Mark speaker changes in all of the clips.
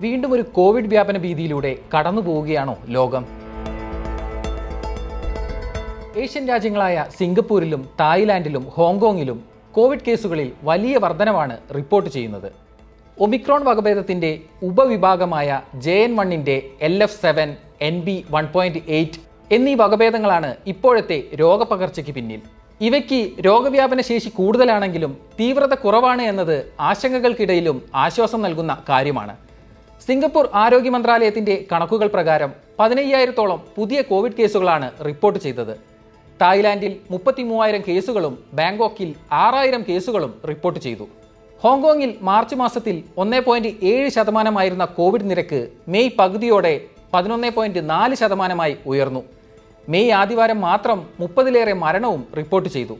Speaker 1: വീണ്ടും ഒരു കോവിഡ് വ്യാപന ഭീതിയിലൂടെ കടന്നു പോവുകയാണോ ലോകം? ഏഷ്യൻ രാജ്യങ്ങളായ സിംഗപ്പൂരിലും തായ്ലാന്റിലും ഹോങ്കോങ്ങിലും കോവിഡ് കേസുകളിൽ വലിയ വർധനവാണ് റിപ്പോർട്ട് ചെയ്യുന്നത്. ഒമിക്രോൺ വകഭേദത്തിന്റെ ഉപവിഭാഗമായ ജെ എൻ വണ്ണിന്റെ L F seven N B one point eight എന്നീ വകഭേദങ്ങളാണ് ഇപ്പോഴത്തെ രോഗപകർച്ചയ്ക്ക് പിന്നിൽ. ഇവയ്ക്ക് രോഗവ്യാപന ശേഷി കൂടുതലാണെങ്കിലും തീവ്രത കുറവാണ് എന്നത് ആശങ്കകൾക്കിടയിലും ആശ്വാസം നൽകുന്ന കാര്യമാണ്. സിംഗപ്പൂർ ആരോഗ്യ മന്ത്രാലയത്തിന്റെ കണക്കുകൾ പ്രകാരം പതിനയ്യായിരത്തോളം പുതിയ കോവിഡ് കേസുകളാണ് റിപ്പോർട്ട് ചെയ്തത്. തായ്ലാന്റിൽ മുപ്പത്തി മൂവായിരം കേസുകളും ബാങ്കോക്കിൽ ആറായിരം കേസുകളും റിപ്പോർട്ട് ചെയ്തു. ഹോങ്കോങ്ങിൽ മാർച്ച് മാസത്തിൽ ഒന്നേ പോയിന്റ് ഏഴ് ശതമാനമായിരുന്ന കോവിഡ് നിരക്ക് മെയ് പകുതിയോടെ പതിനൊന്ന് പോയിന്റ് നാല് ശതമാനമായി ഉയർന്നു. മെയ് ആദ്യവാരം മാത്രം മുപ്പതിലേറെ മരണവും റിപ്പോർട്ട് ചെയ്തു.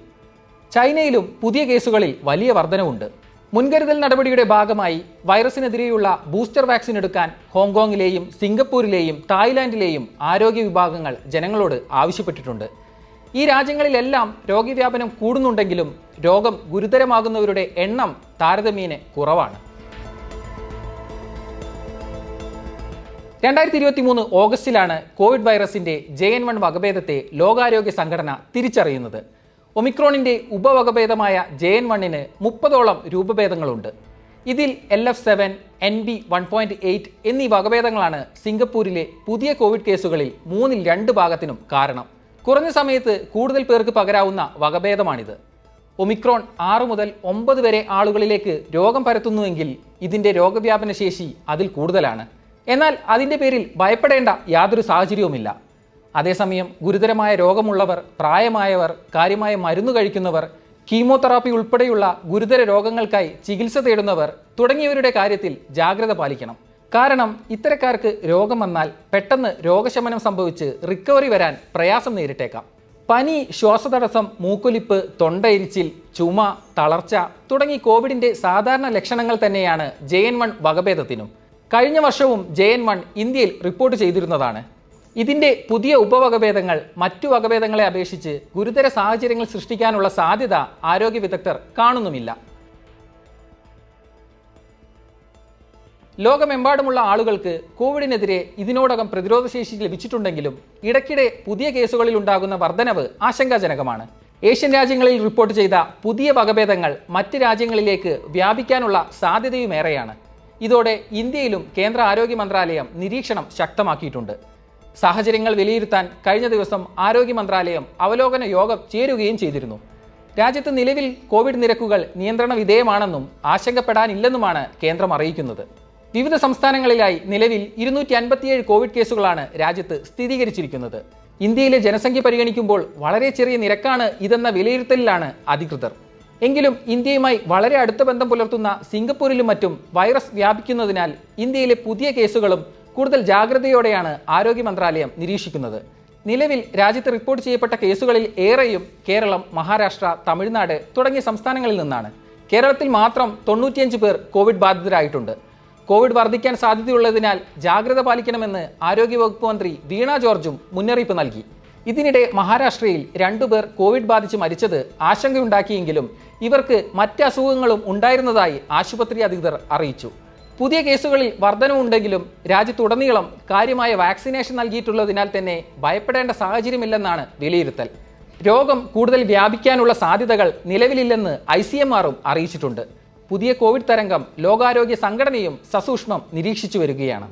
Speaker 1: ചൈനയിലും പുതിയ കേസുകളിൽ വലിയ വർധനവുണ്ട്. മുൻകരുതൽ നടപടിയുടെ ഭാഗമായി വൈറസിനെതിരെയുള്ള ബൂസ്റ്റർ വാക്സിൻ എടുക്കാൻ ഹോങ്കോങ്ങിലെയും സിംഗപ്പൂരിലെയും തായ്ലാന്റിലെയും ആരോഗ്യ വിഭാഗങ്ങൾ ജനങ്ങളോട് ആവശ്യപ്പെട്ടിട്ടുണ്ട്. ഈ രാജ്യങ്ങളിലെല്ലാം രോഗവ്യാപനം കൂടുന്നുണ്ടെങ്കിലും രോഗം ഗുരുതരമാകുന്നവരുടെ എണ്ണം താരതമ്യേന കുറവാണ്. രണ്ടായിരത്തി ഇരുപത്തി മൂന്ന് ഓഗസ്റ്റിലാണ് കോവിഡ് വൈറസിന്റെ ജെ എൻ വൺ വകഭേദത്തെ ലോകാരോഗ്യ സംഘടന തിരിച്ചറിയുന്നത്. ഒമിക്രോണിന്റെ ഉപവകഭേദമായ ജെ എൻ വണ്ണിന് മുപ്പതോളം രൂപഭേദങ്ങളുണ്ട്. ഇതിൽ L F seven N B one point eight എന്നീ വകഭേദങ്ങളാണ് സിംഗപ്പൂരിലെ പുതിയ കോവിഡ് കേസുകളിൽ മൂന്നിൽ രണ്ട് ഭാഗത്തിനും കാരണം. കുറഞ്ഞ സമയത്ത് കൂടുതൽ പേർക്ക് പകരാവുന്ന വകഭേദമാണിത്. ഒമിക്രോൺ ആറ് മുതൽ ഒമ്പത് വരെ ആളുകളിലേക്ക് രോഗം പരത്തുന്നുവെങ്കിൽ ഇതിന്റെ രോഗവ്യാപന ശേഷി അതിൽ കൂടുതലാണ്. എന്നാൽ അതിന്റെ പേരിൽ ഭയപ്പെടേണ്ട യാതൊരു സാഹചര്യവുമില്ല. അതേസമയം ഗുരുതരമായ രോഗമുള്ളവർ പ്രായമായവർ കാര്യമായ മരുന്ന് കഴിക്കുന്നവർ കീമോതെറാപ്പി ഉൾപ്പെടെയുള്ള ഗുരുതര രോഗങ്ങൾക്കായി ചികിത്സ തേടുന്നവർ തുടങ്ങിയവരുടെ കാര്യത്തിൽ ജാഗ്രത പാലിക്കണം. കാരണം ഇത്തരക്കാർക്ക് രോഗം വന്നാൽ പെട്ടെന്ന് രോഗശമനം സംഭവിച്ച് റിക്കവറി വരാൻ പ്രയാസം നേരിട്ടേക്കാം. പനി ശ്വാസതടസ്സം മൂക്കൊലിപ്പ് തൊണ്ടയിരിച്ചിൽ ചുമ തളർച്ച തുടങ്ങി കോവിഡിന്റെ സാധാരണ ലക്ഷണങ്ങൾ തന്നെയാണ് ജെ എൻ വൺ വകഭേദത്തിനും. കഴിഞ്ഞ വർഷവും ജെ എൻ വൺ ഇന്ത്യയിൽ റിപ്പോർട്ട് ചെയ്തിരുന്നതാണ്. ഇതിന്റെ പുതിയ ഉപവകഭേദങ്ങൾ മറ്റു വകഭേദങ്ങളെ അപേക്ഷിച്ച് ഗുരുതര സാഹചര്യങ്ങൾ സൃഷ്ടിക്കാനുള്ള സാധ്യത ആരോഗ്യ വിദഗ്ധർ കാണുന്നുമില്ല. ലോകമെമ്പാടുമുള്ള ആളുകൾക്ക് കോവിഡിനെതിരെ ഇതിനോടകം പ്രതിരോധശേഷി ലഭിച്ചിട്ടുണ്ടെങ്കിലും ഇടയ്ക്കിടെ പുതിയ കേസുകളിൽ ഉണ്ടാകുന്ന വർധനവ് ആശങ്കാജനകമാണ്. ഏഷ്യൻ രാജ്യങ്ങളിൽ റിപ്പോർട്ട് ചെയ്ത പുതിയ വകഭേദങ്ങൾ മറ്റ് രാജ്യങ്ങളിലേക്ക് വ്യാപിക്കാനുള്ള സാധ്യതയുമേറെയാണ്. ഇതോടെ ഇന്ത്യയിലും കേന്ദ്ര ആരോഗ്യ മന്ത്രാലയം നിരീക്ഷണം ശക്തമാക്കിയിട്ടുണ്ട്. സാഹചര്യങ്ങൾ വിലയിരുത്താൻ കഴിഞ്ഞ ദിവസം ആരോഗ്യ മന്ത്രാലയം അവലോകന യോഗം ചേരുകയും ചെയ്തിരുന്നു. രാജ്യത്ത് നിലവിൽ കോവിഡ് നിരക്കുകൾ നിയന്ത്രണ വിധേയമാണെന്നും ആശങ്കപ്പെടാനില്ലെന്നുമാണ് കേന്ദ്രം അറിയിക്കുന്നത്. വിവിധ സംസ്ഥാനങ്ങളിലായി നിലവിൽ ഇരുന്നൂറ്റി അൻപത്തിയേഴ് കോവിഡ് കേസുകളാണ് രാജ്യത്ത് സ്ഥിരീകരിച്ചിരിക്കുന്നത്. ഇന്ത്യയിലെ ജനസംഖ്യ പരിഗണിക്കുമ്പോൾ വളരെ ചെറിയ നിരക്കാണ് ഇതെന്ന വിലയിരുത്തലിലാണ് അധികൃതർ. എങ്കിലും ഇന്ത്യയുമായി വളരെ അടുത്ത ബന്ധം പുലർത്തുന്ന സിംഗപ്പൂരിലും മറ്റും വൈറസ് വ്യാപിക്കുന്നതിനാൽ ഇന്ത്യയിലെ പുതിയ കേസുകളും കൂടുതൽ ജാഗ്രതയോടെയാണ് ആരോഗ്യ മന്ത്രാലയം നിരീക്ഷിക്കുന്നത്. നിലവിൽ രാജ്യത്ത് റിപ്പോർട്ട് ചെയ്യപ്പെട്ട കേസുകളിൽ ഏറെയും കേരളം മഹാരാഷ്ട്ര തമിഴ്നാട് തുടങ്ങിയ സംസ്ഥാനങ്ങളിൽ നിന്നാണ്. കേരളത്തിൽ മാത്രം തൊണ്ണൂറ്റിയഞ്ച് പേർ കോവിഡ് ബാധിതരായിട്ടുണ്ട്. കോവിഡ് വർദ്ധിക്കാൻ സാധ്യതയുള്ളതിനാൽ ജാഗ്രത പാലിക്കണമെന്ന് ആരോഗ്യവകുപ്പ് മന്ത്രി വീണ ജോർജും മുന്നറിയിപ്പ് നൽകി. ഇതിനിടെ മഹാരാഷ്ട്രയിൽ രണ്ടുപേർ കോവിഡ് ബാധിച്ച് മരിച്ചത് ആശങ്കയുണ്ടാക്കിയെങ്കിലും ഇവർക്ക് മറ്റ് അസുഖങ്ങളും ഉണ്ടായിരുന്നതായി ആശുപത്രി അധികൃതർ അറിയിച്ചു. പുതിയ കേസുകളിൽ വർധനവുണ്ടെങ്കിലും രാജ്യത്തുടനീളം കാര്യമായ വാക്സിനേഷൻ നൽകിയിട്ടുള്ളതിനാൽ തന്നെ ഭയപ്പെടേണ്ട സാഹചര്യമില്ലെന്നാണ് വിലയിരുത്തൽ. രോഗം കൂടുതൽ വ്യാപിക്കാനുള്ള സാധ്യതകൾ നിലവിലില്ലെന്ന് ഐ സി എം ആറും അറിയിച്ചിട്ടുണ്ട്. പുതിയ കോവിഡ് തരംഗം ലോകാരോഗ്യ സംഘടനയും സസൂക്ഷ്മം നിരീക്ഷിച്ചു വരികയാണ്.